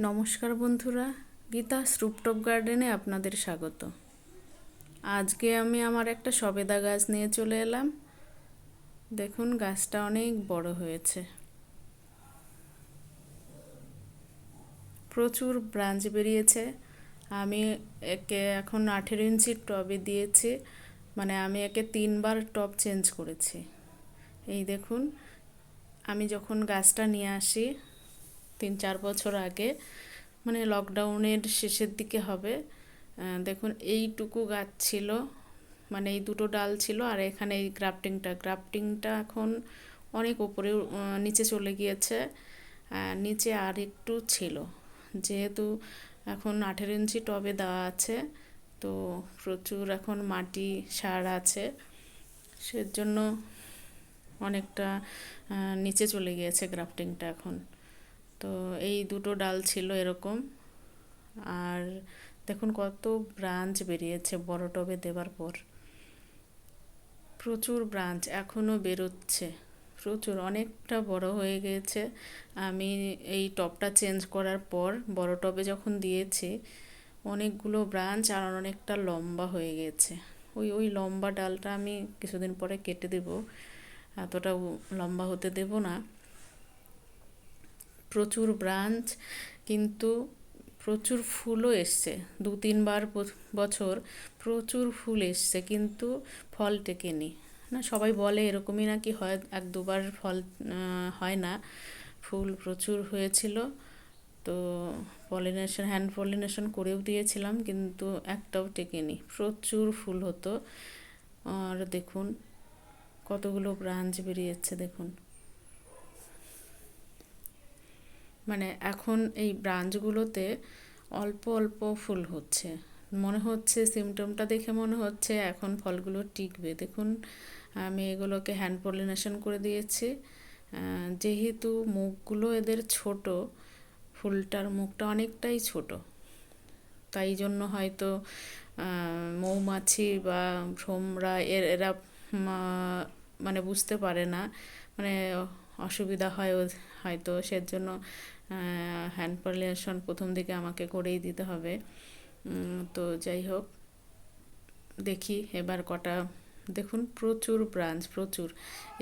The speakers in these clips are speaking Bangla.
নমস্কার বন্ধুরা, গীতা রুপটপ গার্ডেনে আপনাদের স্বাগত। আজকে আমি আমার একটা সবেদা গাছ নিয়ে চলে এলাম। দেখুন, গাছটা অনেক বড় হয়েছে। প্রচুর ব্রাঞ্চ বেরিয়েছে। আমি একে এখন আঠেরো ইঞ্চির টবে দিয়েছি মানে আমি একে তিনবার টব চেঞ্জ করেছি। এই দেখুন, আমি যখন গাছটা নিয়ে আসি তিন চার বছর আগে মানে লকডাউনের শেষের দিকে হবে। দেখুন, এইটুকু গাছ ছিল মানে এই দুটো ডাল ছিল, আর এখানে এই গ্রাফটিংটা গ্রাফটিংটা এখন অনেক উপরে নিচে চলে গিয়েছে। নিচে আর একটু ছিল। যেহেতু এখন আঠেরো ইঞ্চি টবে দেওয়া আছে, তো প্রচুর এখন মাটি, সার আছে। সেজন্য অনেকটা নিচে চলে গিয়েছে গ্রাফটিংটা এখন। তো এই দুটো ডাল ছিল এরকম। আর দেখুন কত ব্রাঞ্চ বেরিয়েছে বড় টবে দেবার পর। প্রচুর ব্রাঞ্চ এখনও বেরোচ্ছে। প্রচুর, অনেকটা বড় হয়ে গিয়েছে আমি এই টবটা চেঞ্জ করার পর বড় টবে যখন দিয়েছি, অনেকগুলো ব্রাঞ্চ আর অনেকটা লম্বা হয়ে গেছে। ওই ওই লম্বা ডালটা আমি কিছুদিন পরে কেটে দেব। এতটা লম্বা হতে দেব না। প্রচুর ব্রাঞ্চ, কিন্তু প্রচুর ফুলও এসছে। দু তিনবার বছর প্রচুর ফুল এসছে, কিন্তু ফল টেকেনি। না, সবাই বলে এরকমই নাকি হয়, এক দুবার ফল হয় না। ফুল প্রচুর হয়েছিল, তো পলিনেশন, হ্যান্ড পলিনেশন করেও দিয়েছিলাম, কিন্তু একটাও টেকেনি। প্রচুর ফুল হতো। আর দেখুন, কতগুলো ব্রাঞ্চ বেরিয়েছে, দেখুন। মানে এখন এই ব্রাঞ্চগুলোতে অল্প অল্প ফুল হচ্ছে। মনে হচ্ছে সিমটমটা দেখে মনে হচ্ছে এখন ফলগুলো টিকবে। দেখুন আমি এগুলোকে হ্যান্ড পলিনেশন করে দিয়েছি। যেহেতু মুখগুলো এদের ছোট, ফুলটার মুখটা অনেকটাই ছোট। তাই জন্য হয়তো মৌমাছি বা ভ্রমরা এর, এরা মানে বুঝতে পারে না। মানে অসুবিধা হয় হয়তো সেজন্য হ্যান্ড পলিনেশন প্রথম দিকে আমাকে করেই দিতে হবে। তো যাই হোক, দেখি এবার কটা, দেখুন প্রচুর ব্রাঞ্চ প্রচুর।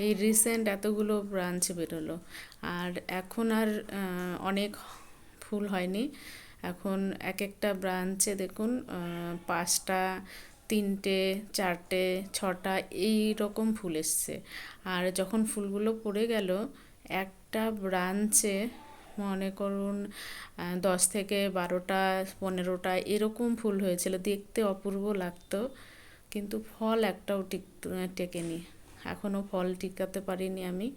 এই রিসেন্ট এতগুলো ব্রাঞ্চ বেরোলো। আর এখন আর অনেক ফুল হয়নি। এখন এক একটা ব্রাঞ্চে দেখুন পাঁচটা তিনটে, চারটে, ছটা এই রকম ফুল এসছে। আর যখন ফুলগুলো পড়ে গেল, একটা ব্রাঞ্চে মনে করুন দশ থেকে বারোটা, পনেরোটা এরকম ফুল হয়েছিল। দেখতে অপূর্ব লাগতো, কিন্তু ফল একটাও টিক, টেকেনি। এখনও ফল টিকাতে পারিনি আমি।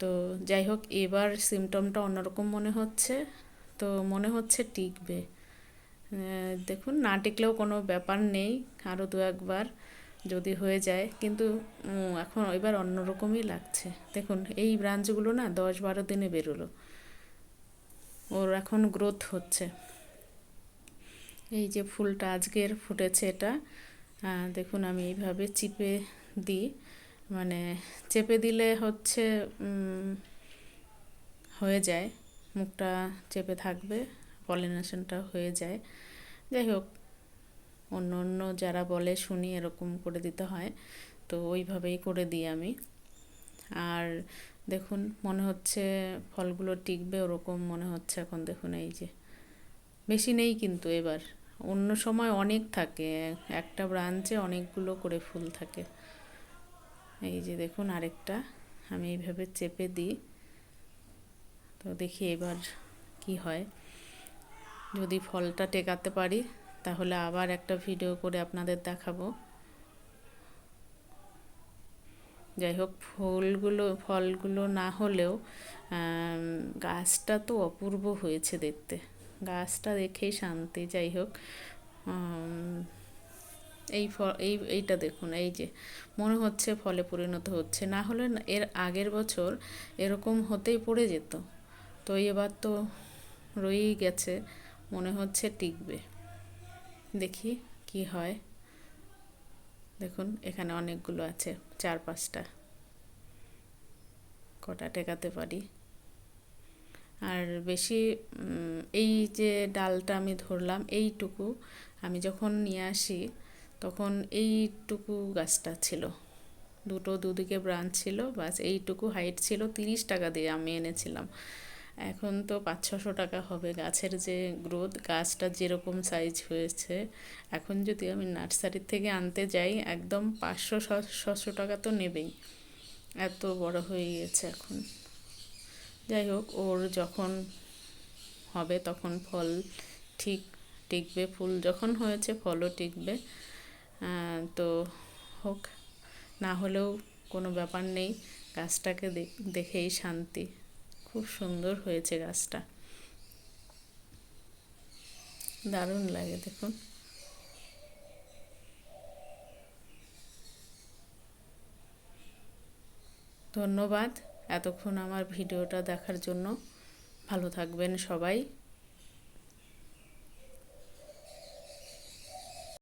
তো যাই হোক, এবার সিমটমটা অন্যরকম মনে হচ্ছে। তো মনে হচ্ছে টিকবে। দেখুন, না টিকলেও কোনো ব্যাপার নেই আরও দু একবার যদি হয়ে যায়। কিন্তু এখন এবার অন্যরকমই লাগছে। দেখুন, এই ব্রাঞ্চগুলো না দশ বারো দিনে বেরোলো। ওর এখন গ্রোথ হচ্ছে। এই যে ফুলটা আজকের ফুটেছে এটা দেখুন, আমি এইভাবে চিপে দিই। মানে চেপে দিলে হচ্ছে হয়ে যায়। মুখটা চেপে থাকবে। পলিনেশনটা হয়ে যায়। যাই হোক, অন্য অন্য যারা বলে শুনি এরকম করে দিতে হয়, তো ওইভাবেই করে দিই আমি। আর দেখুন, মনে হচ্ছে ফলগুলো টিকবে ওরকম মনে হচ্ছে এখন দেখুন এই যে। বেশি নেই কিন্তু এবার। অন্য সময় অনেক থাকে, একটা ব্রাঞ্চে অনেকগুলো করে ফুল থাকে। এই যে দেখুন আরেকটা, আমি এইভাবে চেপে দিই। তো দেখি এবার কি হয়। যদি ফলটা টেকাতে পারি, তাহলে আবার একটা ভিডিও করে আপনাদের দেখাবো। যাই হোক, ফুলগুলো, ফলগুলো না হলেও গাছটা তো অপূর্ব হয়েছে দেখতে। গাছটা দেখেই শান্তি, যাই হোক এই ফ এই, এইটা দেখুন, এই যে, মনে হচ্ছে ফলে পরিণত হচ্ছে। না হলে এর আগের বছর এরকম হতেই পড়ে যেত। তো এবার তো রয়েই গেছে। মনে হচ্ছে টিকবে। দেখি কি হয়। দেখুন, এখানে অনেকগুলো আছে চার পাঁচটা কটা টেকাতে পারি? আর বেশি এই যে ডালটা আমি ধরলাম, এইটুকু আমি যখন নিয়ে আসি, তখন এইটুকু গাছটা ছিল। দুটো দুদিকে ব্রাঞ্চ ছিল, বাস এইটুকু হাইট ছিল, তিরিশ টাকা দিয়ে আমি এনেছিলাম। এখন তো পাঁচ ছশো টাকা হবে গাছের যে গ্রোথ গাছটা যেরকম সাইজ হয়েছে। এখন যদি আমি নার্সারির থেকে আনতে যাই, একদম পাঁচশো ছশো টাকা তো নেবেই। এত বড় হয়ে গেছে এখন। যাই হোক, ওর যখন হবে তখন ফল ঠিক টিকবে, ফুল যখন হয়েছে ফলও টিকবে। তো হোক, না হলেও কোনো ব্যাপার নেই, গাছটাকে দেখ- দেখেই শান্তি। খুব সুন্দর হয়েছে গাছটা। দারুণ লাগে দেখুন। ধন্যবাদ এতক্ষণ আমার ভিডিওটা দেখার জন্য। ভালো থাকবেন সবাই।